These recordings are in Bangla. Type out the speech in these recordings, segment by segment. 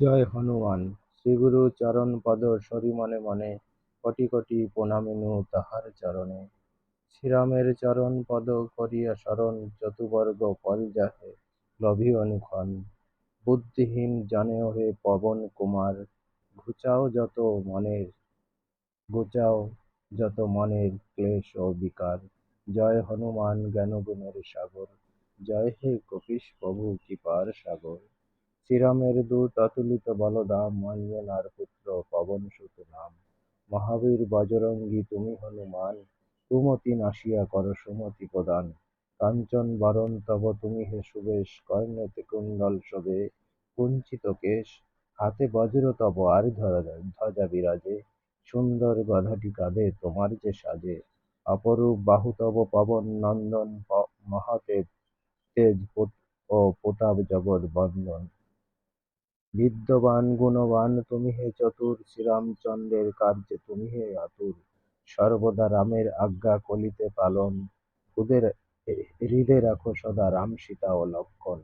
জয় হনুমান, শ্রীগুরু চরণ পদ সরি মনে মনে, কোটি কোটি প্রণামিনু তাহার চরণে। শ্রীরামের চরণ পদ করিয়া শরণ চতুবর্গ ফল যাহে, লভি অনুক্ষণ। বুদ্ধিহীন জানে হে পবন কুমার, ঘুচাও যত মনের, ঘুচাও যত মনের ক্লেশ ও বিকার। জয় হনুমান জ্ঞান গুণের সাগর, জয় হে কপিস প্রভু কৃপার সাগর। শ্রীরামের দূত অতুলিত বলদাম অঞ্জনার পুত্র পবন সুত নাম মহাবীর বজরঙ্গী, তুমি হনুমান, কুমতি নাশিয়া কর সুমতি প্রদান। কাঞ্চন বরণ তব তুমি হে সুবেশ, কর্ণেতে কুণ্ডল শোভে, কুঞ্চিত কেশ, হাতে বজ্র তব আর ধ্বজা বিরাজে। সুন্দর গধাটি কাঁধে, তোমার যে সাজে। অপরূপ বাহু তব পবন, নন্দন মহাতেজ, তেজ ও প্রতাপ জগৎ বন্দন। বিদ্যবান, গুণবান তুমি হে চতুর, শ্রীরামচন্দ্রের কার্যে তুমি হে আতুর। সর্বদা রামের আজ্ঞা কলিতে পালন, খুদের হৃদে রাখো সদা রাম সীতা ও লক্ষণ।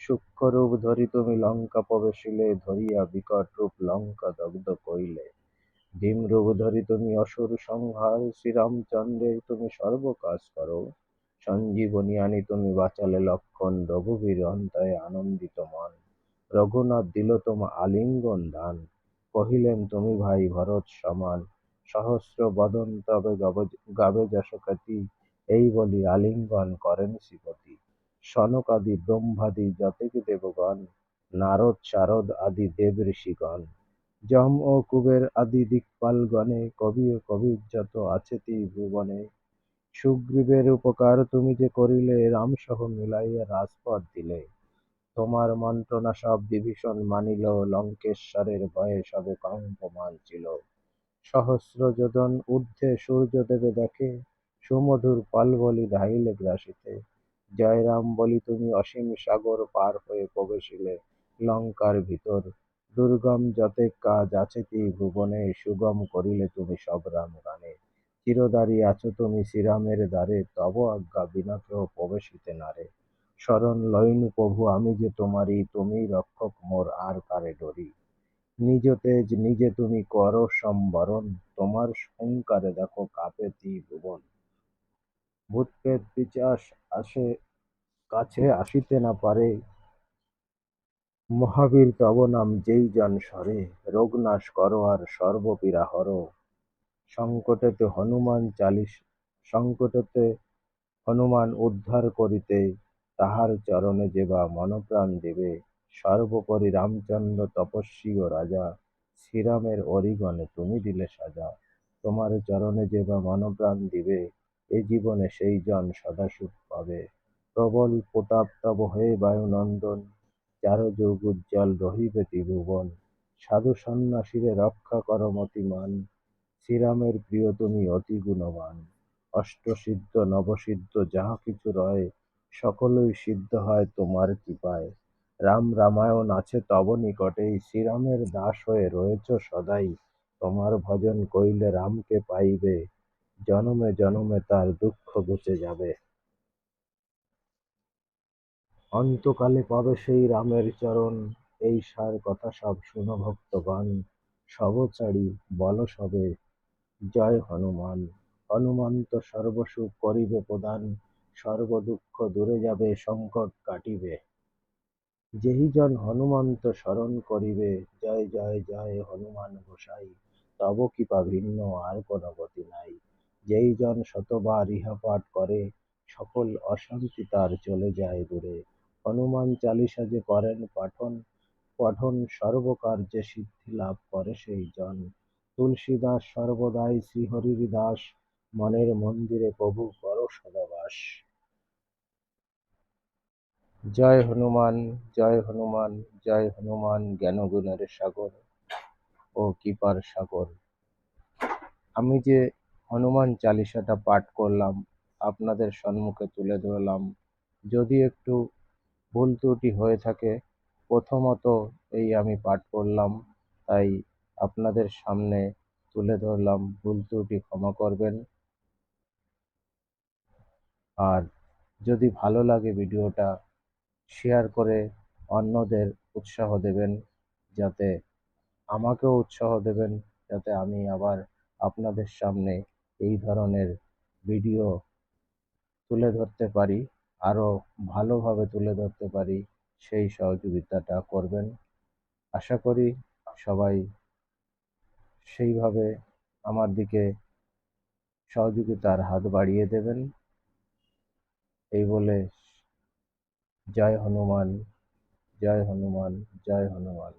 সূক্ষ্ম রূপ ধরি তুমি লঙ্কা প্রবেশিলে, ধরিয়া বিকট রূপ লঙ্কা দগ্ধ কইলে ভীম রূপ ধরি তুমি অসুর সংহার, শ্রীরামচন্দ্রের তুমি সর্ব কাজ করো। সঞ্জীবনী আনি তুমি বাঁচালে লক্ষণ, রঘুবীর অন্তয়ে আনন্দিত মন। রঘুনাথ দিল তোমা আলিঙ্গন দান। কহিলেন, তুমি ভাই ভরত সমান, সহস্র বদন তবে গাবে যশকাতি এই বলি আলিঙ্গন করেন শ্রীপতি। সনকাদি ব্রহ্মাদি যতেক দেবগণ, নারদ শারদ আদি দেব ঋষিগণ। যম ও কুবের আদি দিকপালগণে, কবি ও কবির যত আছে তি ভুবনে। সুগ্রীবের উপকার তুমি যে করিলে, রামসহ মিলাইয়া রাজপথ দিলে। তোমার মন্ত্রণা সব বিভীষণ মানিল, লঙ্কেশ্বরের ভয়ে সবে কম্পমান ছিল। সহস্র যোজন ঊর্ধ্বে সূর্যদেবে দেখে, সুমধুর বলি ধাইলে গ্রাসিতে। জয় রাম বলি, তুমি অসীম সাগর পার হয়ে প্রবেশিলে লঙ্কার ভিতর। দুর্গম যতে কাজ আছে কি ভুবনে, সুগম করিলে তুমি সব রাম গানে চিরদারি আছো তুমি শ্রীরামের দ্বারে, তব আজ্ঞা বিনা কেহ প্রবেশিতে নারে। শরণ লইনু প্রভু, আমি যে তোমারই তুমি রক্ষক মোর আর কারে ডরি। নিজ তেজ নিজে তুমি কর সম্বরণ, তোমার সংকারে দেখো কাপে তি ভুবন। ভূতপ্রেত পিচাস আসে, কাছে আসিতে না পারে। মহাবীর তব নাম যেই জন সরে, রোগনাশ করো আর সর্বপীড়া হর। সংকটেতে হনুমান চালিশ, সংকটেতে হনুমান উদ্ধার করিতে তাহার চরণে যেবা মনপ্রাণ দিবে, সর্বোপরি রামচন্দ্র তপস্বী ও রাজা, শ্রীরামের অরিগণে তুমি দিলে সাজা। তোমার চরণে যেবা মনপ্রাণ দিবে, এ জীবনে সেই জন সদাসুখ পাবে। প্রবল প্রতাপ তব হয়ে বায়ুনন্দন চার যুগ উজ্জ্বল রহিবে ত্রিভুবন। সাধু সন্ন্যাসীরে রক্ষা কর মতিমান, শ্রীরামের প্রিয় তুমি অতি গুণবান। অষ্টসিদ্ধ, নবসিদ্ধ যাহা কিছু রয় সকলই সিদ্ধ হয় তোমার কৃপায়। রাম রামায়ণ আছে তব নিকটেই, শ্রীরামের দাস হয়ে রয়েছ সদাই। তোমার ভজন কইলে রামকে পাইবে, জনমে জনমে তার দুঃখ ঘুচে যাবে। অন্তকালে পাবে সেই রামের চরণ, এই সার কথা সব শুনো ভক্তগণ। সব ছাড়ি বল সবে, জয় হনুমান। হনুমান হনুমন্ত সর্বসুখ করিবে প্রদান। সর্বদুঃখ দূরে যাবে, সংকট কাটিবে। যেই জন হনুমন্ত স্মরণ করিবে, জয় জয় জয় হনুমান গোসাই, তব কৃপা ভিন্ন, আর কোন গতি নাই। যেই জন শতবার ইহা পাঠ করে, সকল অশান্তি তার চলে যায় দূরে। হনুমান চালিসা যে করেন পাঠন, পঠন সর্বকার্যে সিদ্ধি লাভ করে সেই জন তুলসীদাস সর্বদাই শ্রীহরির দাস মনের মন্দিরে প্রভু কর সদাবাস। জয় হনুমান জয় হনুমান জয় হনুমান জ্ঞানগুণের সাগর ও কৃপার সাগর। আমি যে হনুমান চালিসাটা পাঠ করলাম, আপনাদের সম্মুখে তুলে ধরলাম। যদি একটু ভুল ত্রুটি হয়ে থাকে, প্রথমত এই আমি পাঠ করলাম, তাই আপনাদের সামনে তুলে ধরলাম। ভুল ত্রুটি ক্ষমা করবেন। আর যদি ভালো লাগে ভিডিওটা শেয়ার করে অন্যদের উৎসাহ দেবেন যাতে আমাকেও উৎসাহ দেবেন, যাতে আমি আবার আপনাদের সামনে এই ধরনের ভিডিও তুলে ধরতে পারি আরও ভালোভাবে তুলে ধরতে পারি, সেই সহযোগিতাটা করবেন। আশা করি সবাই সেইভাবে আমার দিকে সহযোগিতার হাত বাড়িয়ে দেবেন। এই বলে জয় হনুমান জয় হনুমান জয় হনুমান।